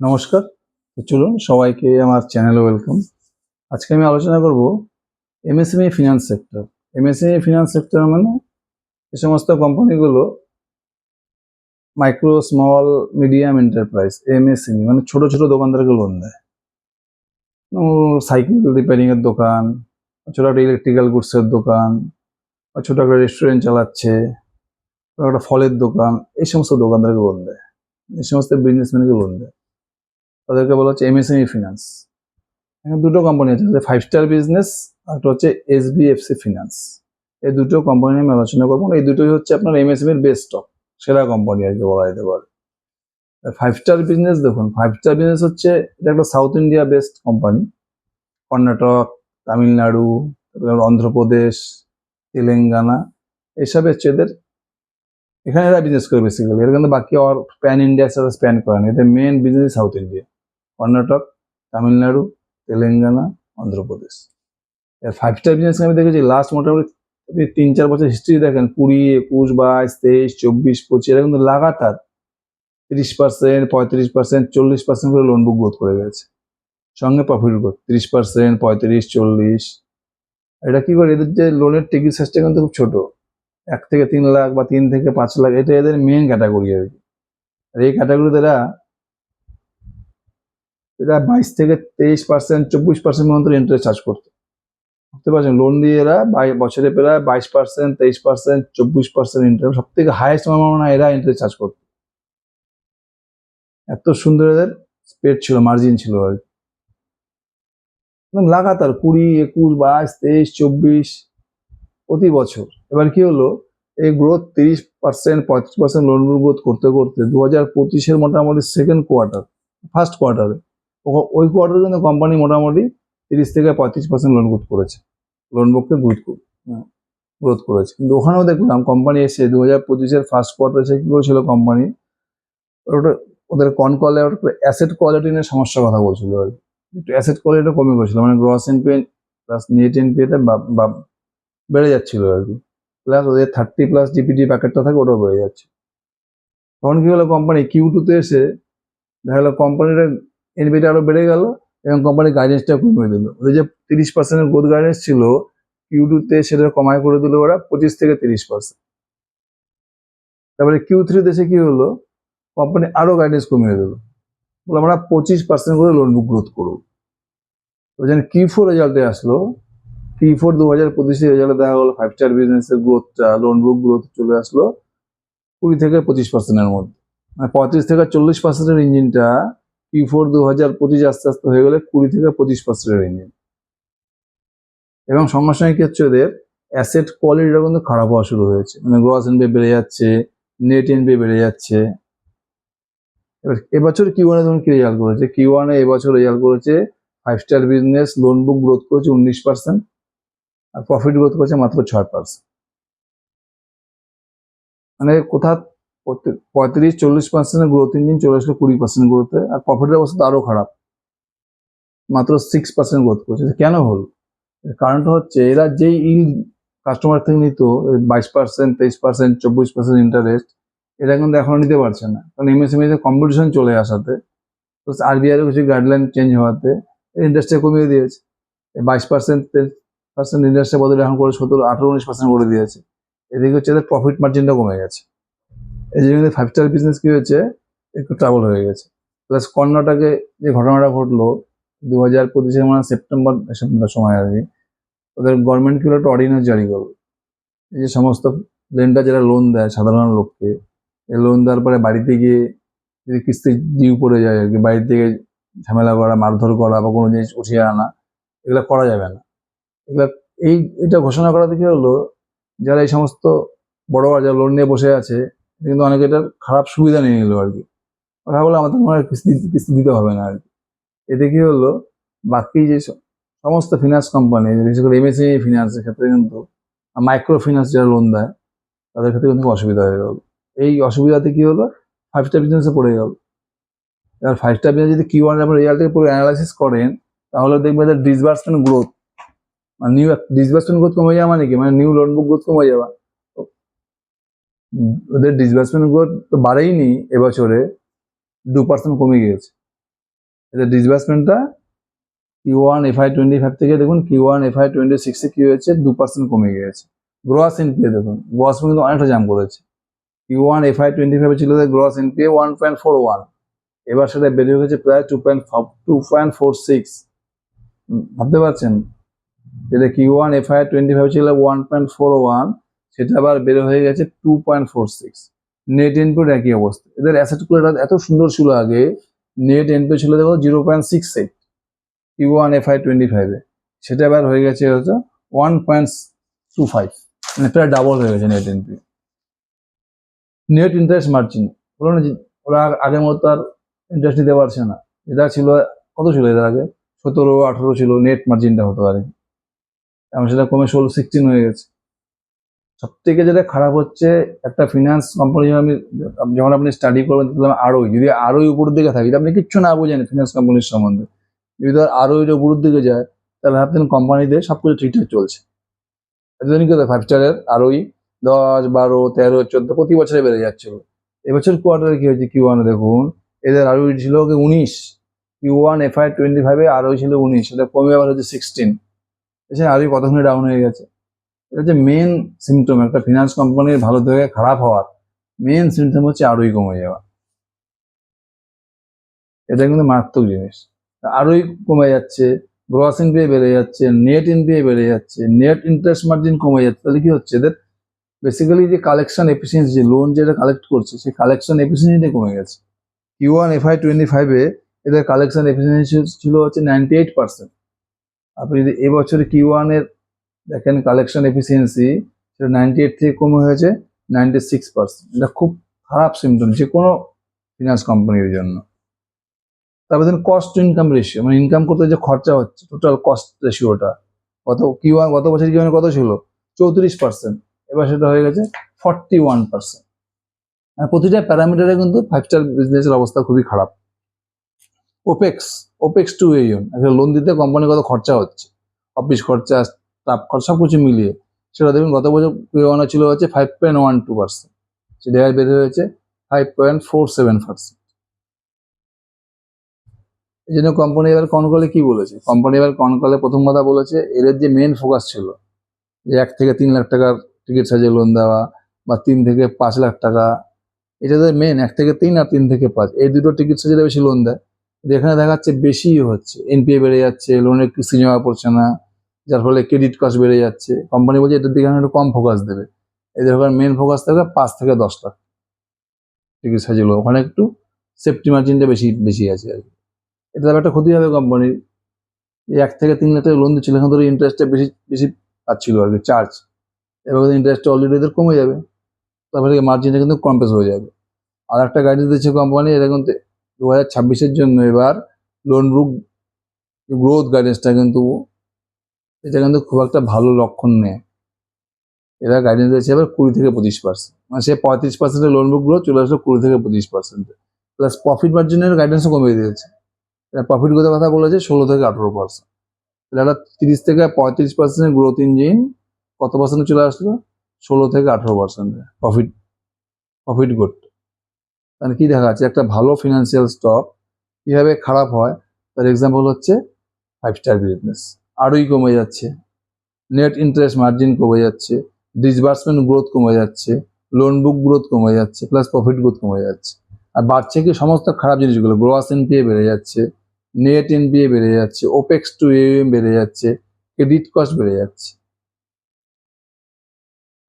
নমস্কার। চলুন, সবাইকে আমার চ্যানেলে ওয়েলকাম আজকে আমি আলোচনা করব MSME finance sector MSME finance sector মানে এ সমস্ত কোম্পানিগুলো micro small medium enterprise MSME মানে ছোট ছোট দোকানদারকে লোন দেয়। সাইকেল রিপেয়ারিংয়ের দোকান ছোট একটা ইলেকট্রিক্যাল গুডসের দোকান, বা ছোট একটা রেস্টুরেন্ট চালাচ্ছে একটা ফলের দোকান, এই সমস্ত দোকানদারকে লোন দেয়। এই সমস্ত বিজনেসম্যানকে লোন দেয়। তাদেরকে বলা হচ্ছে এমএসএমই ফিনান্স এখানে দুটো কোম্পানি আছে ফাইভ স্টার বিজনেস আর একটা হচ্ছে এসবিএফসি ফিনান্স এই দুটো কোম্পানি আমি আলোচনা করব। এই দুটোই হচ্ছে আপনার এমএসএম এর বেস্ট স্টক সেরা কোম্পানি আর কি বলা যেতে পারে। ফাইভ স্টার বিজনেস দেখুন ফাইভ স্টার বিজনেস হচ্ছে, এটা একটা south India best company Karnataka, Tamil Nadu, তারপরে অন্ধ্রপ্রদেশ, তেলেঙ্গানা এইসব হচ্ছে এদের, এখানে এরা বিজনেস করে বেসিক্যালি এরা কিন্তু বাকি আর প্যান ইন্ডিয়া সাথে স্প্যান করে না, এদের main business south India Karnataka, Tamil Nadu, Telangana, Andhra Pradesh. এর ফাইভ স্টার বিজনেস আমি দেখেছি লাস্ট মোটামুটি আপনি তিন চার বছর হিস্ট্রি দেখেন, কুড়ি, একুশ, বাইশ, তেইশ, চব্বিশ, পঁচিশ, এরা কিন্তু লাগাতার তিরিশ পার্সেন্ট পঁয়ত্রিশ পার্সেন্ট চল্লিশ পার্সেন্ট করে লোন বুক গ্রোথ করে গেছে। সঙ্গে প্রফিট গ্রোথ তিরিশ পার্সেন্ট পঁয়ত্রিশ, চল্লিশ। এটা কি করে? এদের যে লোনের টিকিট সাইজটা কিন্তু খুব ছোট। এক থেকে তিন লাখ বা তিন থেকে পাঁচ লাখ, এটা এদের মেন ক্যাটাগরি আর কি। আর এই ক্যাটাগরিতে এরা এরা বাইশ থেকে তেইশ পার্সেন্ট চব্বিশ পার্সেন্ট পর্যন্ত ইন্টারেস্ট চার্জ করতো। বুঝতে পারছেন? লোন দিয়ে এরা বছরে প্রায় বাইশ পার্সেন্ট তেইশ পার্সেন্ট চব্বিশ পার্সেন্ট ইন্টারেস্ট সব থেকে হাইয়েস্ট হয় এরা ইন্টারেস্ট চার্জ করতো। এত সুন্দর এদের স্পেড ছিল মার্জিন ছিল আর লাগাতার কুড়ি, একুশ, বাইশ, তেইশ, চব্বিশ প্রতি বছর। এবার কি হলো? এই গ্রোথ তিরিশ পার্সেন্ট পঁয়ত্রিশ পার্সেন্ট লোন গ্রোথ করতে করতে দু হাজার পঁচিশের মোটামুটি সেকেন্ড কোয়ার্টার ফার্স্ট কোয়ার্টারে ওই কোয়ার্টারে কিন্তু কোম্পানি মোটামুটি তিরিশ থেকে পঁয়ত্রিশ পার্সেন্ট লোন গ্রোথ করেছে। লোন বুককে গ্রোথ গ্রোথ করেছে। কিন্তু ওখানেও দেখলাম কোম্পানি এসে দু হাজার পঁচিশের ফার্স্ট কোয়ার্টার এসে কী করেছিল কোম্পানি ওটা ওদের কন কলে অ্যাসেট কোয়ালিটি নিয়ে সমস্যার কথা বলছিল আর। একটু অ্যাসেট কোয়ালিটিটা কমে গেছিল মানে gross NPA plus net N এনপিএটা বেড়ে যাচ্ছিল আর কি। প্লাস ওদের থার্টি প্লাস জিপিটি প্যাকেটটা থাকে ওটাও বেড়ে যাচ্ছে। তখন কী হলো কোম্পানি কিউ টুতে এসে দেখা গেলো কোম্পানির এনপিটা আরও বেড়ে গেল এবং কোম্পানির গাইডেন্সটা কমিয়ে দিল। ওদের যে তিরিশ পার্সেন্টের গ্রোথ গাইডেন্স ছিল কিউ টুতে সেটা কমায় করে দিল ওরা পঁচিশ থেকে তিরিশ পার্সেন্ট তারপরে কিউ থ্রি দেশে কি হলো? কোম্পানি আরও গাইডেন্স কমিয়ে দিল। বলে আমরা পঁচিশ পার্সেন্ট করে লোন বুক গ্রোথ করব। তো যেন কি ফোর রেজাল্টে আসলো। কি ফোর দু হাজার পঁচিশে রেজাল্টে দেখা গেলো ফাইভ স্টার বিজনেসের গ্রোথটা লোন বুক গ্রোথ চলে আসলো কুড়ি থেকে পঁচিশ পার্সেন্টের মধ্যে। মানে পঁয়ত্রিশ থেকে চল্লিশ পার্সেন্টের ইঞ্জিনটা কি ফোর দু হাজার পঁচিশ আস্তে আস্তে হয়ে গেলে কুড়ি থেকে পঁচিশ পার্সেন্টের ইঞ্জিন এবং সঙ্গে সঙ্গে কি হচ্ছে ওদের অ্যাসেট কোয়ালিটিটা কিন্তু খারাপ হওয়া শুরু হয়েছে। মানে গ্রস এনপি বেড়ে যাচ্ছে নেট এনপি বেড়ে যাচ্ছে। এবার এবছর কিউ ওয়ানে ধরুন কি রেজাল্ট করেছে? কিউ ওয়ানে এবছর রেজাল্ট করেছে five star business loan book growth করেছে উনিশ পার্সেন্ট আর প্রফিট গ্রোথ করেছে মাত্র ছয় পার্সেন্ট মানে প্রত্যেক- পঁয়ত্রিশ চল্লিশ পার্সেন্টের গ্রোথ ইঞ্জিন চলে আসলো কুড়ি পার্সেন্ট গ্রোথে আর প্রফিটের অবস্থা তো আরও খারাপ। মাত্র সিক্স পার্সেন্ট গ্রোথ করেছে। কেন হলো? কারণটা হচ্ছে এরা যেই ইল কাস্টমার থেকে নিত বাইশ পার্সেন্ট তেইশ পার্সেন্ট চব্বিশ পার্সেন্ট ইন্টারেস্ট এটা কিন্তু এখনও নিতে পারছে না। কারণ এমএসএমই তে কম্পিটিশন চলে আসাতে প্লাস আরবিআই এর কিছু গাইডলাইন চেঞ্জ হওয়াতে ইন্ডাস্ট্রি কমিয়ে দিয়েছে। বাইশ পার্সেন্ট পার্সেন্ট ইন্ডাস্ট্রি বদলে এখন করে সতেরো, আঠারো, উনিশ পার্সেন্ট করে দিয়েছে। এদিকে হচ্ছে এদের প্রফিট মার্জিনটা কমে গেছে। এই জন্য ফাইভ স্টার বিজনেস কি হয়েছে? একটু ট্রাবল হয়ে গেছে। প্লাস কর্ণাটকে যে ঘটনাটা ঘটলো দু হাজার পঁচিশের মানে সেপ্টেম্বর সেপ্টেম্বর সময় আর কি, ওদের গভর্নমেন্ট কিলো একটা অর্ডিন্যান্স জারি করল। এই যে সমস্ত লেন্ডার যারা লোন দেয়, সাধারণ লোককে, এই লোন দেওয়ার পরে বাড়িতে গিয়ে যদি কিস্তি ডিউ পড়ে যায় আর কি বাড়ি থেকে ঝামেলা করা, মারধর করা বা কোনো জিনিস উঠিয়ে আনা, এগুলো করা যাবে না। এগুলো, এই, এটা ঘোষণা করাতে কি হলো, যারা এই সমস্ত বড় যারা লোন নিয়ে বসে আছে কিন্তু অনেকে এটার খারাপ সুবিধা নিয়ে নিল আর কি। ওরা বলে আমাদের আর কিস্তি কিস্তি দিতে হবে না আর কি। এতে কি হলো, বাকি যে সমস্ত ফিনান্স কোম্পানি বিশেষ করে এমএসএমই ফিনান্সের ক্ষেত্রে কিন্তু মাইক্রো ফিনান্স যারা লোন দেয়, তাদের ক্ষেত্রে কিন্তু অসুবিধা হয়ে গেল। এই অসুবিধাতে কি হলো ফাইভ স্টার বিজনেসে পড়ে গেল। এবার ফাইভ স্টার বিজনেস যদি কি ওয়ান আপনার রেজাল্টকে পুরো অ্যানালাইসিস করেন, তাহলে দেখবেন যে ডিসবার্সমেন্ট গ্রোথ মানে নিউ ডিসবার্সমেন্ট গ্রোথ কমে যাওয়া মানে কি? মানে নিউ লোন বুক গ্রোথ কমে যাওয়া। ওদের ডিসবার্সমেন্ট গ্রোথ তো বাড়েইনি এবছরে দু পার্সেন্ট কমে গিয়েছে। এদের ডিসবার্সমেন্টটা Q one FY twenty five থেকে দেখুন কিউ ওয়ান এফআই টোয়েন্টি সিক্সে কি হয়েছে? দু পার্সেন্ট কমে গিয়েছে। গ্রস এনপিএ দেখুন গ্রস কিন্তু অনেকটা জাম করেছে। কিউ ওয়ান এফআই টোয়েন্টি ফাইভে ছিল gross NPA one point four one এবার সেটা বেড়ে গেছে প্রায় two point five two point four six ভাবতে পারছেন? যেটা Q one FY twenty five ছিল ওয়ান পয়েন্ট ফোর ওয়ান সেটা আবার বেড়ে হয়ে গেছে two point four six net এনপিওর একই অবস্থা। এদের অ্যাসেটগুলো এত সুন্দর ছিল আগে নেট এনপিও ছিল দেখো zero point six eight Q one FY twenty ফাইভে সেটা এবার হয়ে গেছে হচ্ছে ওয়ান পয়েন্ট টু ফাইভ মানে প্রায় ডাবল হয়ে গেছে net NPA net interest margin বলো না ওরা আগের মতো আর ইন্টারেস্ট দিতে পারছে না। এটা ছিল, কত ছিল এদের আগে? সতেরো, আঠেরো ছিল নেট মার্জিনটা হতো কি এখন সেটা কমে ষোলো সিক্সটিন হয়ে গেছে। সব থেকে যেটা খারাপ হচ্ছে, একটা ফিনান্স কোম্পানি আমি, যখন আপনি স্টাডি করবেন, তাহলে আরোই যদি আরোই উপরের দিকে থাকি আপনি কিচ্ছু না বোঝেন ফিনান্স কোম্পানির সম্বন্ধে, যদি ধর আরও এটা উপরের দিকে যায়, তাহলে ভাবতেন কোম্পানিতে সব কিছু ঠিকঠাক চলছে। এতদিন কিন্তু ফাইভ স্টারের আরোই দশ, বারো, তেরো, চোদ্দ, প্রতি বছরে বেড়ে যাচ্ছে। এবছর কোয়ার্টারে কি হয়েছে? কিউ দেখুন, এদের আরোই ছিল উনিশ? Q one F I twenty ফাইভে আরোই ছিল উনিশ সেটা কমে আবার হচ্ছে সিক্সটিন এছাড়া আরোই কতক্ষণে ডাউন হয়ে গেছে? এটা হচ্ছে মেন সিমটম একটা ফিনান্স কোম্পানির ভালো থেকে খারাপ হওয়ার মেন সিমটম হচ্ছে আরোই কমে যাওয়া। এটা কিন্তু মারাত্মক জিনিস। আরোই কমে যাচ্ছে গ্রস এনপিএ বেড়ে যাচ্ছে নেট এনপিএ বেড়ে যাচ্ছে নেট ইন্টারেস্ট মার্জিন কমে যাচ্ছে। তাহলে কি হচ্ছে? এদের বেসিক্যালি যে কালেকশন এফিসিয়েন্সি যে লোন যেটা কালেক্ট করছে, সেই কালেকশন এফিসিয়েন্সিটা কমে গেছে। কিউ ওয়ান এফআই টোয়েন্টি ফাইভে এদের কালেকশন এফিসিয়েন্সি ছিল হচ্ছে নাইনটি এইট পার্সেন্ট আপনি যদি এবছরে কিউ ওয়ানের দেখেন কালেকশন এফিসিয়েন্সি সেটা নাইনটি এইট থেকে কমে হয়েছে নাইনটি সিক্স পার্সেন্ট এটা খুব খারাপ সিমটম যে কোনো ফিনান্স কোম্পানির জন্য। তারপরে ধরুন কস্ট টু ইনকাম রেশিও মানে ইনকাম করতে যে খরচা হচ্ছে টোটাল কস্ট রেশিওটা কত কি গত বছর কি কত ছিল? চৌত্রিশ পার্সেন্ট এবার সেটা হয়ে গেছে ফর্টি ওয়ান পার্সেন্ট প্রতিটা প্যারামিটারে কিন্তু ফাইভ স্টার বিজনেসের অবস্থা খুবই খারাপ। ওপেক্স ওপেক্স টু এইন একটা লোন দিতে কোম্পানি কত খরচা হচ্ছে? অফিস খরচা স্টাফ খরচা সব কিছু মিলিয়ে। সেটা দেখুন, গত বছর ওয়ানা ছিল হচ্ছে five point one two percent সেটা বেড়ে হয়েছে five point four seven percent এই জন্য কোম্পানি এবার কনকলে কি বলেছে? কোম্পানি এবার কনকলে প্রথম কথা বলেছে, এদের যে মেন ফোকাস ছিল, যে এক থেকে তিন লাখ টাকার টিকিট সাইজে লোন দেওয়া বা তিন থেকে পাঁচ লাখ টাকা, এটা তো মেন এক থেকে তিন আর তিন থেকে পাঁচ। এই দুটো টিকিট সাইজে বেশি লোন দেয়। এখানে দেখা যাচ্ছে বেশি হচ্ছে এনপিএ বেড়ে যাচ্ছে লোনের কিস্তি জমা পড়ছে না। যার ফলে ক্রেডিট কস্ট বেড়ে যাচ্ছে। কোম্পানি বলছে এটার দিকে একটু কম ফোকাস দেবে। এদের ওখানে মেন ফোকাস থাকবে পাঁচ থেকে দশ লাখ। টিকিট সাইজে ওখানে একটু সেফটি মার্জিনটা বেশি বেশি আছে আর কি। এটা একটা ক্ষতি হবে কোম্পানির এক থেকে তিন লাখ টাকা লোন দিচ্ছিল, এখান থেকে ইন্টারেস্টটা বেশি বেশি পাচ্ছিল আর কি চার্জ এবার ইন্টারেস্টটা অলরেডি এদের কমে যাবে। তারপরে মার্জিনটা কিন্তু কম্পেস হয়ে যাবে। আর একটা গাইডেন্স দিচ্ছে কোম্পানি এটা কিন্তু দু হাজার ছাব্বিশের জন্য এবার লোন বুক গ্রোথ গাইডেন্সটা কিন্তু এটা কিন্তু খুব একটা ভালো লক্ষণ নেই এরা গাইডেন্স দিচ্ছে এবার কুড়ি থেকে পঁচিশ পার্সেন্ট মানে সে পঁয়ত্রিশ পার্সেন্টের লোন বুকগুলো চলে আসলো কুড়ি থেকে পঁচিশ পার্সেন্ট প্লাস প্রফিট মার্জিনের গাইডেন্সও কমিয়ে দিয়েছে। প্রফিট গ্রোথের কথা বলেছে ষোলো থেকে আঠেরো পার্সেন্ট তাহলে একটা তিরিশ থেকে পঁয়ত্রিশ পার্সেন্টের গ্রোথ ইঞ্জিন কত পার্সেন্টে চলে আসলো? ষোলো থেকে আঠেরো পার্সেন্টে প্রফিট প্রফিট গ্রোথ তাহলে কী দেখা যাচ্ছে? একটা ভালো ফিনান্সিয়াল স্টক কীভাবে খারাপ হয়? তার এক্সাম্পল হচ্ছে ফাইভ স্টার বিজনেস আরোই কমে যাচ্ছে নেট ইন্টারেস্ট মার্জিন কমে যাচ্ছে ডিসবার্সমেন্ট গ্রোথ কমে যাচ্ছে লোন বুক গ্রোথ কমে যাচ্ছে প্লাস প্রফিট গ্রোথ কমে যাচ্ছে। আর বাড়ছে কি সমস্ত খারাপ জিনিসগুলো গ্রোয়াস এনপিএ বেড়ে যাচ্ছে নেট এনপিএ বেড়ে যাচ্ছে ওপেক্স টু এম বেড়ে যাচ্ছে ক্রেডিট কস্ট বেড়ে যাচ্ছে।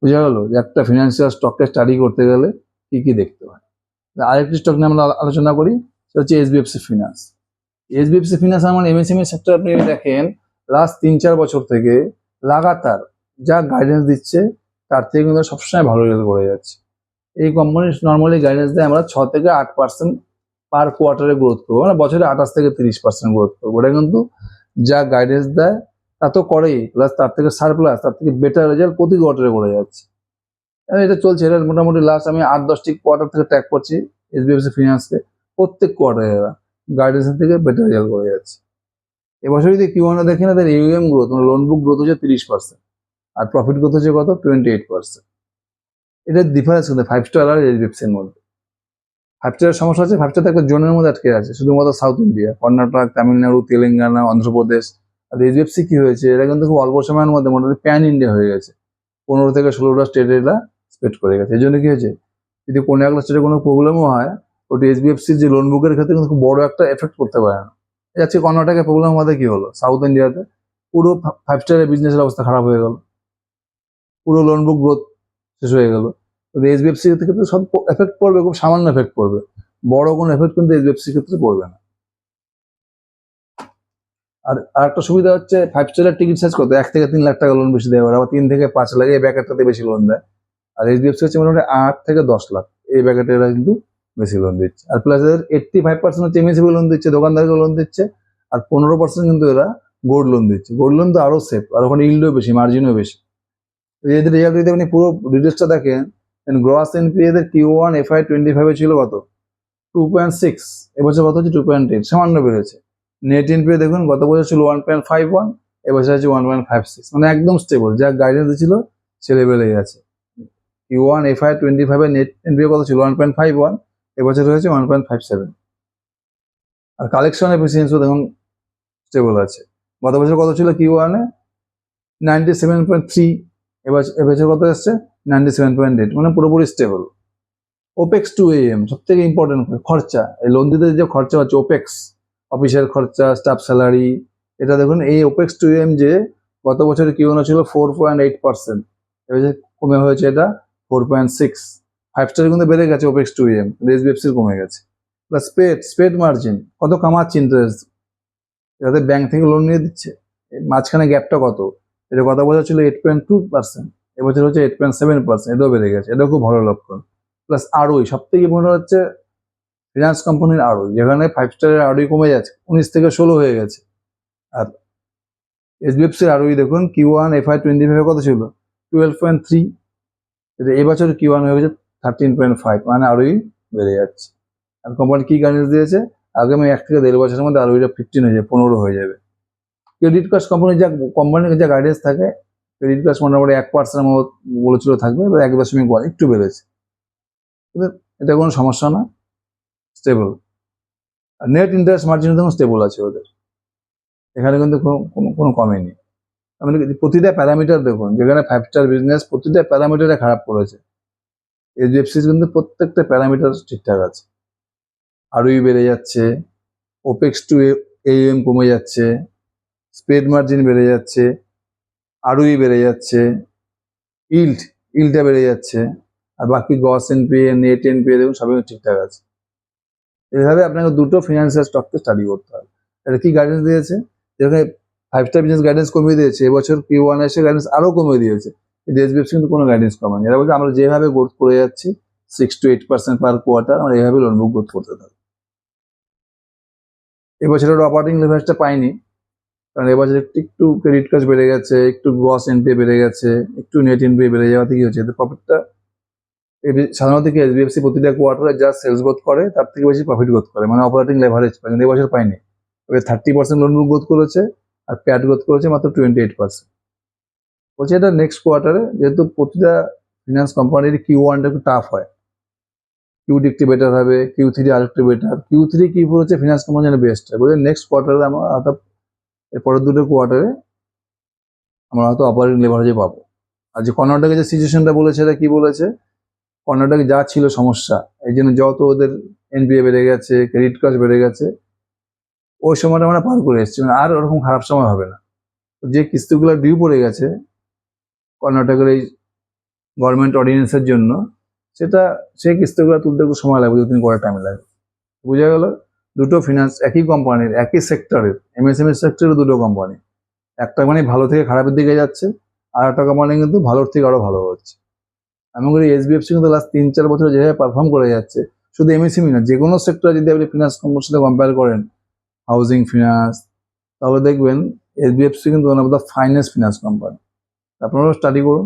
বোঝা গেল যে একটা ফিনান্সিয়াল স্টককে স্টাডি করতে গেলে কি কি দেখতে হয়। আরেকটি স্টক নিয়ে আমরা আলো- আলোচনা করি, সেটা হচ্ছে এসবিএফসি ফিনান্স এসবিএফসি ফিনান্স আমার এমএসএমই সেক্টর আপনি দেখেন লাস্ট তিন চার বছর থেকে লাগাতার যা গাইডেন্স দিচ্ছে, তার থেকে কিন্তু সবসময় ভালো রেজাল্ট করে যাচ্ছে। এই কোম্পানি নর্মালি গাইডেন্স দেয় আমরা ছ থেকে আট পার্সেন্ট পার কোয়ার্টারে গ্রোথ করব। মানে বছরে আঠাশ থেকে তিরিশ পার্সেন্ট গ্রোথ করব। এটা কিন্তু যা গাইডেন্স দেয়, তা তো করেই। প্লাস তার থেকে সারপ্লাস তার থেকে বেটার রেজাল্ট প্রতি কোয়ার্টারে করে যাচ্ছে। এটা চলছে। এটা মোটামুটি লাস্ট আমি আট দশটি কোয়ার্টার থেকে ট্র্যাক করছি এসবিএফসি ফিনান্সকে প্রত্যেক কোয়ার্টারে এরা গাইডেন্সের থেকে বেটার রেজাল্ট করে যাচ্ছে। এবছর যদি কিউ ওয়ানে দেখেন এদের ইউএম গ্রোথ মানে লোন বুক গ্রোথ হচ্ছে তিরিশ পার্সেন্ট আর প্রফিট গ্রোথ হচ্ছে কত? টোয়েন্টি এইট পার্সেন্ট এটার ডিফারেন্স কিন্তু ফাইভ স্টার আর এইচডিএফসির মধ্যে। ফাইভ স্টারের সমস্যা আছে ফাইভ স্টার একটা জোনের মধ্যে আটকে আছে, শুধুমাত্র সাউথ ইন্ডিয়া কর্ণাটক, তামিলনাড়ু, তেলেঙ্গানা, অন্ধ্রপ্রদেশ আর এইচডিএফসি কি হয়েছে? এরা কিন্তু খুব অল্প সময়ের মধ্যে মোটামুটি প্যান ইন্ডিয়া হয়ে গেছে। পনেরো থেকে ষোলোটা স্টেটে এরা স্পেড করে গেছে। এই জন্য কি হয়েছে? যদি কোনো একটা স্টেটে কোনো প্রবলেমও হয়, ওটি এইচডিএফসির যে লোন বুকের ক্ষেত্রে কিন্তু খুব বড় একটা এফেক্ট করতে পারে না। আজকে কর্ণাটকে প্রবলেম হওয়াতে কি হলো? সাউথ ইন্ডিয়াতে পুরো ফাইভ স্টারের বিজনেসের অবস্থা খারাপ হয়ে গেল। পুরো লোন বুক গ্রোথ শেষ হয়ে গেল। কিন্তু এইচডিএফসির ক্ষেত্রে সব এফেক্ট পড়বে, খুব সামান্য এফেক্ট পড়বে। বড় কোনো এফেক্ট কিন্তু এইচডিএফসির ক্ষেত্রে পড়বে না। আর আর একটা সুবিধা হচ্ছে ফাইভ স্টারের টিকিট সাইজ কত? এক থেকে তিন লাখ টাকা লোন বেশি দেয় ওরা আবার তিন থেকে পাঁচ লাখ, এই ব্যাকেটটাতে বেশি লোন দেয়। আর এইচডিএফসি হচ্ছে মোটামুটি আট থেকে দশ লাখ। এই ব্যাকেটে এরা কিন্তু বেশি লোন দিচ্ছে। আর প্লাস এদের এইট্টি ফাইভ পার্সেন্ট হচ্ছে লোন দিচ্ছে দোকানদারকে লোন দিচ্ছে, আর পনেরো পার্সেন্ট কিন্তু এরা গোল্ড লোন দিচ্ছে। গোল্ড লোন তো আরও সেফ আর ওখানে ইল্ডও বেশি মার্জিনও বেশি। এদের রেজাল্ট যদি আপনি পুরো ডিটেলসটা দেখেন গ্রস এনপি এদের কিউ ওয়ান এফআই টোয়েন্টি ফাইভে ছিল কত? টু পয়েন্ট সিক্স এবছর কত হচ্ছে? টু পয়েন্ট এইট সামান্য বেড়েছে। নেট এনপিএ দেখুন, গত বছর ছিল ওয়ান পয়েন্ট ফাইভ ওয়ান এবছর আছে ওয়ান পয়েন্ট ফাইভ সিক্স মানে একদম স্টেবল যা গাইডেন্স ছিল সে লেভেলেই আছে। কিউ ওয়ান এফআই টোয়েন্টি ফাইভের নেট এনপিএ কত ছিল? ওয়ান পয়েন্ট ফাইভ ওয়ান এবছর হয়েছে ওয়ান পয়েন্ট ফাইভ সেভেন আর কালেকশন এফিসিয়েন্সিও দেখুন স্টেবল আছে। গত বছর কত ছিল কিউ ওয়ানে নাইনটি সেভেন পয়েন্ট থ্রি এবার এবছর কত এসছে? নাইনটি সেভেন পয়েন্ট এইট মানে পুরোপুরি স্টেবল ওপেক্স টু এম সব থেকে ইম্পর্টেন্ট খরচা। এই লোন দিতে যে খরচা হচ্ছে ওপেক্স অফিসের খরচা স্টাফ স্যালারি এটা দেখুন, এই ওপেক্স টু এম যে গত বছর কিউ ওয়ানে ছিল ফোর পয়েন্ট এইট পার্সেন্ট এবছর কমে হয়েছে এটা four point six five star কিন্তু বেড়ে গেছে ওপেক্স টু এম এইচডিএফসির কমে গেছে। প্লাস স্পেড স্পেড মার্জিন কত কামাচ্ছে ইন্টারেস্ট যাতে ব্যাংক থেকে লোন নিয়ে দিচ্ছে মাঝখানে গ্যাপটা কত? এটা কথা বছর ছিল এইট পয়েন্ট টু পার্সেন্ট এবছর হচ্ছে এইট পয়েন্ট সেভেন পার্সেন্ট এটাও বেড়ে গেছে, এটাও খুব ভালো লক্ষণ। প্লাস আরওই সব থেকে মনে হচ্ছে? ফিনান্স কোম্পানির আরওই যেখানে ফাইভ স্টারের আরওই কমে যাচ্ছে, উনিশ থেকে ষোলো হয়ে গেছে। আর এইচডিএফসির আরওই দেখুন কিউ ওয়ান এফআই টোয়েন্টি ফাইভে কত ছিল? টুয়েলভ পয়েন্ট থ্রি এবছর কিউ ওয়ান হয়ে গেছে থার্টিন পয়েন্ট ফাইভ মানে আরওই বেড়ে যাচ্ছে। আর কোম্পানি কি গাইডেন্স দিয়েছে? আগামী এক থেকে দেড় বছরের মধ্যে আরওইটা ফিফটিন হয়ে যাবে, পনেরো হয়ে যাবে। ক্রেডিট কার্ড কোম্পানির যা কোম্পানির যা গাইডেন্স থাকে ক্রেডিট কার্ড মোটামুটি এক পার্সেন্ট মতো বলেছিল থাকবে, এবার এক দশমিক ওয়ান একটু বেড়েছে। এটা কোনো সমস্যা না স্টেবল আর নেট ইন্টারেস্ট মার্জিন দেখুন স্টেবল আছে ওদের। এখানে কিন্তু কোনো কোনো কোনো কমেনি মানে কি, প্রতিটা প্যারামিটার দেখুন, যেখানে ফাইভ স্টার বিজনেস প্রতিটা প্যারামিটারে খারাপ করেছে। এইচডিএফসি কিন্তু প্রত্যেকটা প্যারামিটার ঠিকঠাক আছে। আরওই বেড়ে যাচ্ছে ওপেক্স টু এম কমে যাচ্ছে স্পেড মার্জিন বেড়ে যাচ্ছে আরওই বেড়ে যাচ্ছে ইল্ড ইল্ডটা বেড়ে যাচ্ছে, আর বাকি গস এনপিএ নেট এনপিএ দেখুন সবই ঠিকঠাক আছে। এইভাবে আপনাকে দুটো ফিনান্সিয়াল স্টককে স্টাডি করতে হবে। এটা কি গাইডেন্স দিয়েছে? যেখানে ফাইভ স্টার বিজনেস গাইডেন্স কমিয়ে দিয়েছে। এবছর কিউ ওয়ান এসে গাইডেন্স আরও কমিয়ে দিয়েছে। এসবিএফসি কিন্তু কোনো গাইডেন্স কমেনি এরা বলছে, আমরা যেভাবে গ্রোথ করে যাচ্ছি six two eight percent per quarter আমরা এইভাবে লোন বুক গ্রোথ করতে থাকি এবছরের অপারেটিং লেভারেজটা পাইনি, কারণ এবছর একটু ক্রেডিট কার্ড বেড়ে গেছে, একটু গ্রস এনপিএ বেড়ে গেছে, একটু নেট এনপিএ বেড়ে যাওয়াতে কি হচ্ছে। এদের প্রফিটটা সাধারণত কি এসবিএফসি প্রতিটা কোয়ার্টারে যা সেলস গ্রোথ করে, তার থেকে বেশি প্রফিট গ্রোথ করে। মানে অপারেটিং লেভারেজ পায় এবছর পাইনি। তবে thirty percent loan book growth করেছে, আর প্যাট গ্রোথ করেছে মাত্র টোয়েন্টি এইট পার্সেন্ট বলছে এটা নেক্সট কোয়ার্টারে যেহেতু প্রতিটা ফিনান্স কোম্পানির কিউ ওয়ানটা একটু টাফ হয়। কিউ ডি একটু বেটার হবে কিউ থ্রি আর একটু বেটার কিউ থ্রি কি ফোর হচ্ছে ফিনান্স কোম্পানি যেন বেস্ট হয়। বলছে নেক্সট কোয়ার্টারে আমরা হয়তো এর পরের দুটো কোয়ার্টারে আমরা হয়তো অপারেটিং লেভারেজে পাবো। আর যে কর্ণাটকের যে সিচুয়েশনটা বলেছে, এটা কি বলেছে? কর্ণাটকে যা ছিল সমস্যা এই জন্য যত ওদের এনপিএ বেড়ে গেছে ক্রেডিট কার্ড বেড়ে গেছে, ওই সময়টা আমরা পার করে এসেছি। মানে আর ওরকম খারাপ সময় হবে না। যে কিস্তিগুলো ডিউ পড়ে গেছে কর্ণাটকের এই গভর্নমেন্ট অর্ডিন্যান্সের জন্য, সেটা সেই কিস্তিগুলো তুলতে একটু সময় লাগবে দু তিন কোয়ার্টার টাইম লাগবে বোঝা গেল? দুটো ফিনান্স একই কোম্পানির একই সেক্টরের এমএসএমই সেক্টরের দুটো কোম্পানি একটা মানে ভালো থেকে খারাপের দিকে যাচ্ছে, আর একটা কোম্পানি কিন্তু ভালোর থেকে আরও ভালো হচ্ছে। এমন করে এসবিএফসি কিন্তু লাস্ট তিন চার বছর যেভাবে পারফর্ম করে যাচ্ছে, শুধু এমএসএমই না, যে কোনো সেক্টরে যদি আপনি ফিনান্স কোম্পানির সাথে কম্পেয়ার করেন হাউজিং ফিনান্স তাহলে দেখবেন এসবিএফসি কিন্তু one of the finance finance company আপনারাও স্টাডি করুন।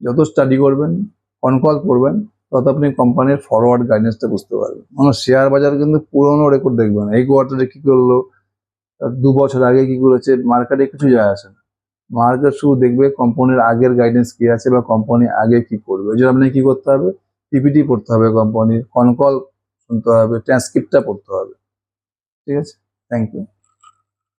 যত স্টাডি করবেন কনকল করবেন, তত আপনি কোম্পানির ফরওয়ার্ড গাইডেন্সটা বুঝতে পারবেন। মানে শেয়ার বাজার কিন্তু পুরোনো রেকর্ড দেখবেন এই কোয়ার্টারে কি করল? দু বছর আগে কি করেছে? মার্কেটে কিছু যায় আসে না। মার্কেট শুধু দেখবে কোম্পানির আগের গাইডেন্স কি আছে বা কোম্পানি আগে কি করবে। ওই জন্য আপনাকে কি করতে হবে? পিপিটি পড়তে হবে কোম্পানির কনকল শুনতে হবে ট্রান্সক্রিপ্টটা পড়তে হবে। ঠিক আছে? Thank you